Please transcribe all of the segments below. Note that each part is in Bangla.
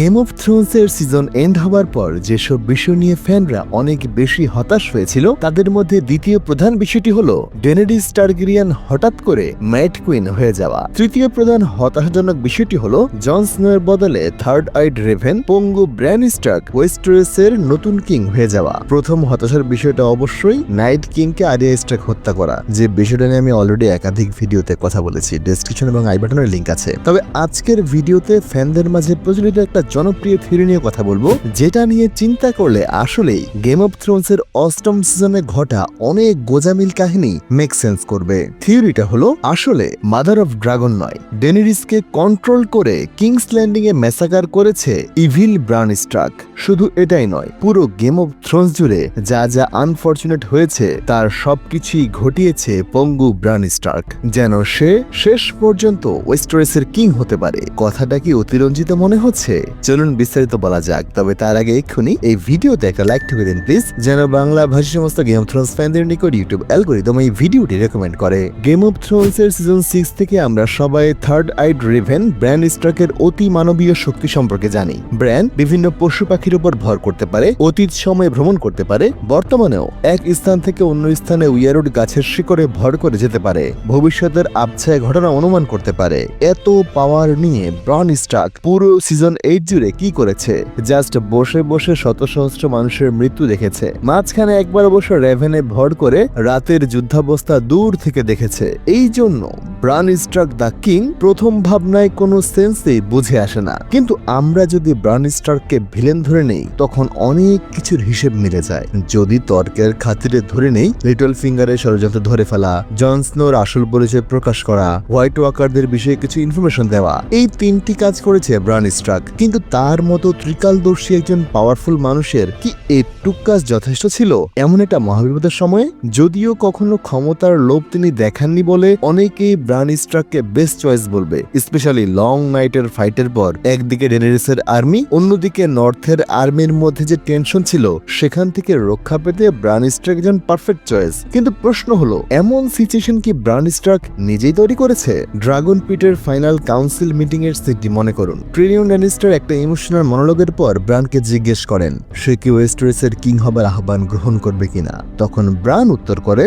গেম অফ থ্রোনস এর সিজন এন্ড হওয়ার পর যেসব বিষয় নিয়ে ফ্যানরা অনেক বেশি হতাশ হয়েছিল, তাদের মধ্যে দ্বিতীয় প্রধান বিষয়টি হল ডেনেডিস টার্গেরিয়ান হঠাৎ করে ম্যাট কুইন হয়ে যাওয়া। তৃতীয় প্রধান হতাশাজনক বিষয়টি হল জন স্নোয়ের বদলে থার্ড আইড রেভেন পঙ্গু ব্র্যান স্টার্ক ওয়েস্টারেস এর নতুন কিং হয়ে যাওয়া। প্রথম হতাশার বিষয়টা অবশ্যই নাইট কিংকে আরিয়া স্টার্ক হত্যা করা। যে বিষয়টা নিয়ে আমি অলরেডি একাধিক ভিডিওতে কথা বলেছি। ডেসক্রিপশন এবং আই বাটনের লিঙ্ক আছে। তবে আজকের ভিডিওতে ফ্যানদের মাঝে প্রচলিত একটা জনপ্রিয় থিওরি নিয়ে কথা বলব, যেটা নিয়ে চিন্তা করলে আসলেই গেম অফ থ্রোনস এর অষ্টম সিজনে ঘটা অনেক গোজামিল কাহিনী মেক সেন্স করবে। থিওরিটা হলো, আসলে মাদার অফ ড্রাগন নয় ডেনিরিসকে কন্ট্রোল করে কিংস ল্যান্ডিং এ মেসাকার করেছে ইভিল ব্রাউন স্ট্রাক শুধু এটাই নয়, পুরো গেম অফ থ্রোনস জুড়ে যা যা আনফরচুনেট হয়েছে, তার সবকিছুই ঘটিয়েছে পঙ্গু ব্রাউন স্টার্ক যেন সে শেষ পর্যন্ত ওয়েস্টারেসের কিং হতে পারে। কথাটা কি অতিরঞ্জিত মনে হচ্ছে? চলুন বিস্তারিত বলা যাক, তবে তার আগে এক্ষুনি এই ভিডিওতে একটা লাইক ঠুকে দিন প্লিজ যেন বাংলা ভাষী সমস্ত গেম অফ থ্রোনস ফ্যানদের নিকট ইউটিউব অ্যালগোরিদম এই ভিডিওটি রেকমেন্ড করে। গেম অফ থ্রোনস এর সিজন সিক্স থেকে আমরা সবাই থার্ড আইড রেভেন ব্র্যান স্ট্রাকের অতি মানবীয় শক্তি সম্পর্কে জানি। ব্র্যান বিভিন্ন পশু পাখির উপর ভর করতে পারে, অতীত সময়ে ভ্রমণ করতে পারে, বর্তমানেও এক স্থান থেকে অন্য স্থানে উইয়ারুড গাছের শিকড়ে ভর করে যেতে পারে, ভবিষ্যতের আবছায় ঘটনা অনুমান করতে পারে। এত পাওয়ার নিয়ে ব্রন স্টাক পুরো সিজন এইট জুড়ে কি করেছে? জাস্ট বসে বসে শত সহস্র মানুষের মৃত্যু দেখেছে। মাঝখানে একবার অবশ্য রেভেনে ভর করে রাতের যুদ্ধাবস্থা দূর থেকে দেখেছে। এই জন্য ব্রান স্ট্রাক দ্য কিং প্রথম ভাবনায় কোনো সেন্সে বুঝে আসে না। কিন্তু আমরা যদি ব্রান স্টার্ককে ভিলেন ধরে নেই, তখন অনেক কিছুর হিসেব মিলে যায়। যদি তর্কের খাতিরে ধরে নেই লিটল ফিঙ্গারের ষড়যন্ত্র ধরে ফেলা জন স্নোর আসল পরিচয় প্রকাশ করা হোয়াইট ওয়াকারদের বিষয়ে কিছু ইনফরমেশন দেওয়া, এই তিনটি কাজ করেছে ব্রান স্ট্রাক কিন্তু তার মতো ত্রিকালদর্শী একজন পাওয়ারফুল মানুষের কি এটুক কাজ যথেষ্ট ছিল? এমন একটা মহাবিপদের সময়ে? যদিও কখনো ক্ষমতার লোভ তিনি দেখাননি বলে অনেকেই ব্রান স্ট্রাককে বেস্ট চয়েস বলবে স্পেশালি লং নাইটের ফাইটের পর। একদিকে ডেনারিসের আর্মি অন্যদিকে নর্থের আর্মির মধ্যে যে টেনশন ছিল, সেখান থেকে রক্ষা পেতে ব্রান স্ট্রাক একজন পারফেক্ট চয়েস কিন্তু প্রশ্ন হলো, এমন সিচুয়েশন কি ব্রান স্ট্রাক নিজেই তৈরি করেছে? ড্রাগন পিটের ফাইনাল কাউন্সিল মিটিং এর সিটি মনে করুন। ট্রিনিয়ন ড্যানিস্টার একটা ইমোশনাল মনোলগের পর ব্রানকে জিজ্ঞেস করেন সে কি ওয়েস্টারেসের কিং হবার আহ্বান গ্রহণ করবে কিনা? তখন ব্রান উত্তর করে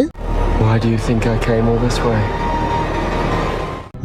Why do you think I came all this way?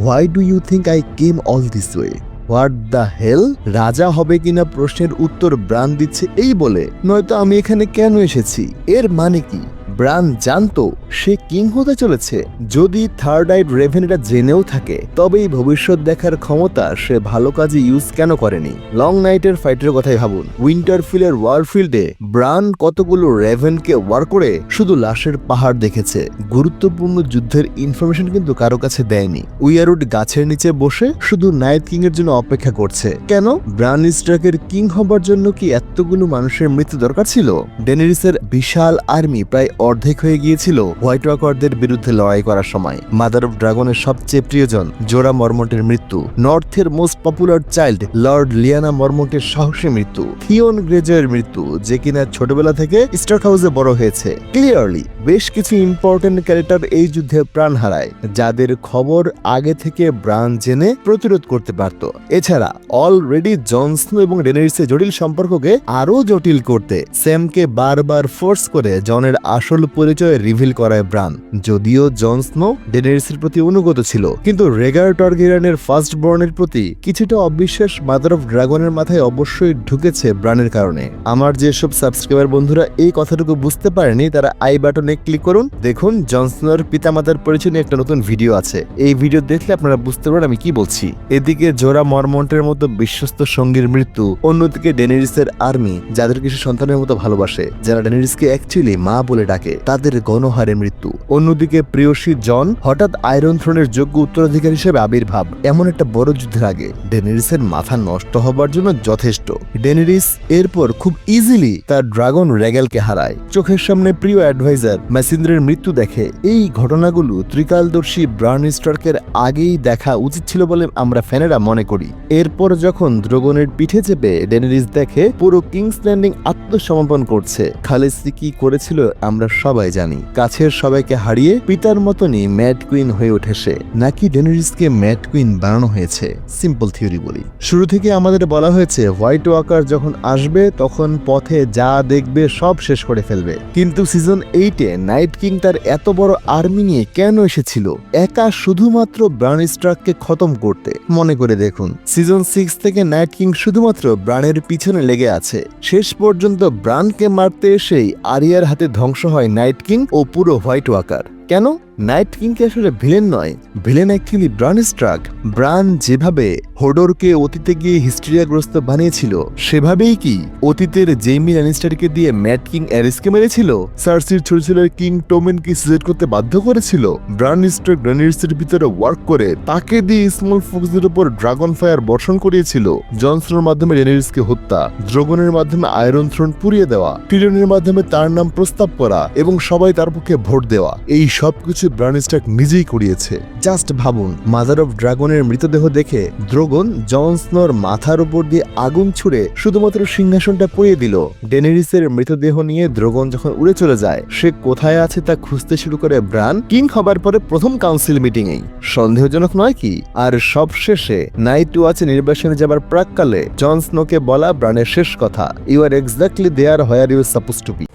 Why do you think I came all this way what the hell রাজা হবে কিনা প্রশ্নের উত্তর ব্রান দিচ্ছে এই বলে নয়তো আমি এখানে কেন এসেছি? এর মানে কি? ব্রান জানতো সে কিং হতে চলেছে। যদি থার্ড আইড রেভেন এটা জেনেও থাকে, তবেই ভবিষ্যৎ দেখার ক্ষমতা সে ভালো কাজে ইউজ কেন করেনি? লং নাইটের ফাইটের কথাই ভাবুন। উইন্টার উইন্টারফিলের ওয়ারফিল্ডে ব্রান কতগুলো রেভেনকে ওয়ার করে শুধু লাশের পাহাড় দেখেছে। গুরুত্বপূর্ণ যুদ্ধের ইনফরমেশন কিন্তু কারও কাছে দেয়নি। উইয়ারুড গাছের নিচে বসে শুধু নাইট কিং এর জন্য অপেক্ষা করছে। কেন? ব্রান স্ট্রাকের কিং হবার জন্য কি এতগুলো মানুষের মৃত্যু দরকার ছিল? ডেনেরিসের বিশাল আর্মি প্রায় অর্ধেক হয়ে গিয়েছিল হোয়াইট ওয়াকারদের বিরুদ্ধে লড়াই করার সময়। মাদার অফ ড্রাগনের সবচেয়ে প্রিয়জন জোরা মর্মন্টের মৃত্যু। নর্থের most popular child lord Lyanna মর্মন্টের সাহসী মৃত্যু। থিওন গ্রেজের মৃত্যু, যে কিনা ছোটবেলা থেকে স্টার্ক হাউসে বড় হয়েছে। ক্লিয়ারলি, বেশ কিছু ইম্পর্টেন্ট ক্যারেক্টার এই যুদ্ধে প্রাণ হারায়, যাদের খবর আগে থেকে ব্রান জেনে প্রতিরোধ করতে পারত। এছাড়া, অলরেডি জনসনো এবং ডেনারিসের জটিল সম্পর্ককে আরও জটিল করতে স্যামকে বারবার ফোর্স করে জনের আসল পরিচয় রিভিল করায় ব্রান। যদিও জন স্নো ডেনারিসের প্রতি অনুগত ছিল, কিন্তু রেগার টর্গেরানের ফার্স্ট বর্নের প্রতি কিছুটা অবিশ্বাস মাদার অফ ড্রাগনের মাথায় অবশ্যই ঢুকেছে ব্রানের কারণে। আমার যেসব সাবস্ক্রাইবার বন্ধুরা এই কথাটুকু বুঝতে পারেনি, তারা আই বাটনে ক্লিক করুন। দেখুন জনসনোর পিতামাতার পরিচয় নিয়ে একটা নতুন ভিডিও আছে। এই ভিডিও দেখলে আপনারা বুঝতে পারেন আমি কি বলছি। এদিকে জোরা মর্মন্টের মতো বিশ্বস্ত সঙ্গীর মৃত্যু, অন্যদিকে ডেনেরিসের আর্মি যাদের কিছু সন্তানের মতো ভালোবাসে, যারা ডেনেরিসকে অ্যাকচুয়ালি মা বলে ডাকে। তাদের গণহারে মৃত্যু। অন্যদিকে প্রিয়সী জন হঠাৎ আয়রন থ্রোনের যোগ্য উত্তরাধিকার হিসেবে আবির্ভাব। এমন একটা বড় যুদ্ধের আগে ডেনেরিসের মাথা নষ্ট হবার জন্য যথেষ্ট। ডেনেরিস এরপর খুব ইজিলি তার ড্রাগন রেগেলকে হারায়। চোখের সামনে প্রিয় অ্যাডভাইজার ম্যাসিন্দ্রের মৃত্যু দেখে এই ঘটনাগুলো ত্রিকালদর্শী ব্রাউন স্টার্কের আগেই দেখা উচিত ছিল বলে আমরা ফ্যানেরা মনে করি। এরপর যখন দ্রগনের পিঠে চেপে ডেনেরিস দেখে পুরো কিংস ল্যান্ডিং আত্মসমর্পণ করছে। খালেসি কি করেছিল আমরা সবাই জানি, কাছের সবাইকে হারিয়ে পিতার মতনই ম্যাড কুইন হয়ে ওঠে সে। নাকি ডেনারিসকে ম্যাড কুইন বানানো হয়েছে? সিম্পল থিওরি বলি। শুরু থেকে আমাদের বলা হয়েছে হোয়াইট ওয়াকার যখন আসবে, তখন পথে যা দেখবে সব শেষ করে ফেলবে। কিন্তু সিজন এইটে নাইট কিং তার এত বড় আর্মি নিয়ে কেন এসেছিল? একা শুধুমাত্র ব্রান স্ট্রাককে খতম করতে। মনে করে দেখুন সিজন সিক্স থেকে নাইট কিং শুধুমাত্র ব্রানের পিছনে লেগে আছে। শেষ পর্যন্ত ব্রানকে মারতে এসেই আরিয়ার হাতে ধ্বংস হয়। নাইট কিং ও পুরো হোয়াইট ওয়াকার কেন? নাইট কিংকে আসলে ভিলেন নয়। Villain actually Bran Stark Bran যেভাবে হোডরকে অতীতে গিয়ে হিস্ট্রিয়াগ্রস্ত বানিয়েছিল, সেভাবেই কি অতীতের জেমি ল্যানিস্টারকে দিয়ে ম্যাট কিং অ্যারিসকে মেরেছিল? সার্সির ছোট ছেলের কিং টোমেনকে সিলেক্ট করতে বাধ্য করেছিল? ব্রান স্ট্রাক গ্রানিয়ার্সের ভিতরে ওয়ার্ক করে তাকে দিয়ে স্মল ফোক্সদের উপর ড্রাগন ফায়ার বর্ষণ করিয়েছিল। জনসনের মাধ্যমে রেনিরিসকে হত্যা ড্রাগনের মাধ্যমে আয়রন থ্রোন পুড়িয়ে দেওয়া টিরনের মাধ্যমে তার নাম প্রস্তাব করা এবং সবাই তার পক্ষে ভোট দেওয়া। এই সবকিছু ব্রান স্ট্রাক নিজেই করিয়েছে জাস্ট ভাবুন, মাদার অফ ড্রাগনের মৃতদেহ দেখে দ্রোগন জন স্নোর মাথার উপর দিয়ে আগুন ছুড়ে শুধুমাত্র সিংহাসনটা পড়িয়ে দিল। ডেনেরিসের মৃতদেহ নিয়ে দ্রোগন যখন উড়ে চলে যায়, সে কোথায় আছে তা খুঁজতে শুরু করে ব্রান কিং হবার পরে প্রথম কাউন্সিল মিটিং এই সন্দেহজনক নয় কি? আর সবশেষে নাইট ওয়াচে নির্বাসনে যাবার প্রাককালে জন স্নোকে বলা ব্রানের শেষ কথা you are exactly there where you suppose to be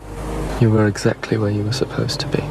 You were exactly where you were supposed to be.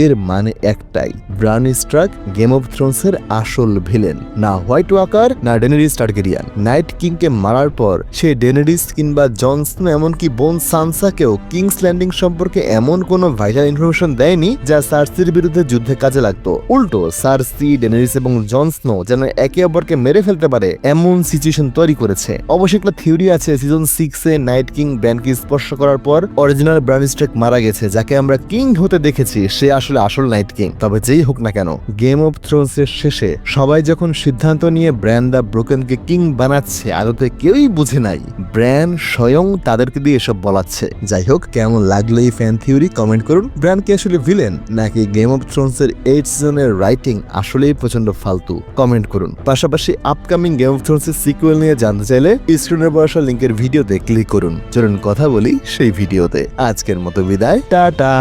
এর মানে একটাই। ব্রান স্ট্রাক গেম অফ থ্রোনসের আসল ভিলেন না হোয়াইট ওয়াকার না ডেনারিস টার্গেরিয়ান নাইট কিংকে মারার পর সে ডেনারিস কিংবা জনসন এমনকি বোন সানসাকেও কিংস ল্যান্ডিং সম্পর্কে এমন কোনো ভাইটাল ইনফরমেশন দেয়নি যা সার্সির বিরুদ্ধে যুদ্ধে কাজে লাগতো। উল্টো সার্সি ডেনারিস এবং জনসনো যেন একে অপরকে মেরে ফেলতে পারে, এমন সিচুয়েশন তৈরি করেছে। অবশ্যই একটা থিওরি আছে সিজন সিক্সে নাইট কিং ব্র্যান্ডকে স্পর্শ করার পর অরিজিনাল ব্রান স্ট্রাক মারা গেছে, যাকে আমরা কিং হতে দেখেছি। সে আসলে আসল নাইট কিং তবে যেই হোক না কেন গেম অফ থ্রোনস এর শেষে সবাই যখন সিদ্ধান্ত নিয়ে ব্র্যান্ড দ্য ব্রোকেনকে কিং বানাচ্ছে, আদতে কেউই বুঝে নাই। ব্র্যান্ড স্বয়ং তাদেরকে দিয়ে এসব বলাচ্ছে। যাই হোক, কেমন লাগল এই ফ্যান থিওরি কমেন্ট করুন। ব্র্যান্ড কি আসলে ভিলেন নাকি গেম অফ থ্রোনস এর এইট সিজনের রাইটিং আসলেই প্রচণ্ড ফালতু? কমেন্ট করুন। পাশাপাশি আপকামিং গেম অফ থ্রোনস এর সিকুয়েল নিয়ে জানতে চাইলে স্ক্রিনের বসা লিঙ্কের ভিডিওতে ক্লিক করুন। চলুন কথা বলি সেই ভিডিওতে আজকের মতো বিদায়। টাটা।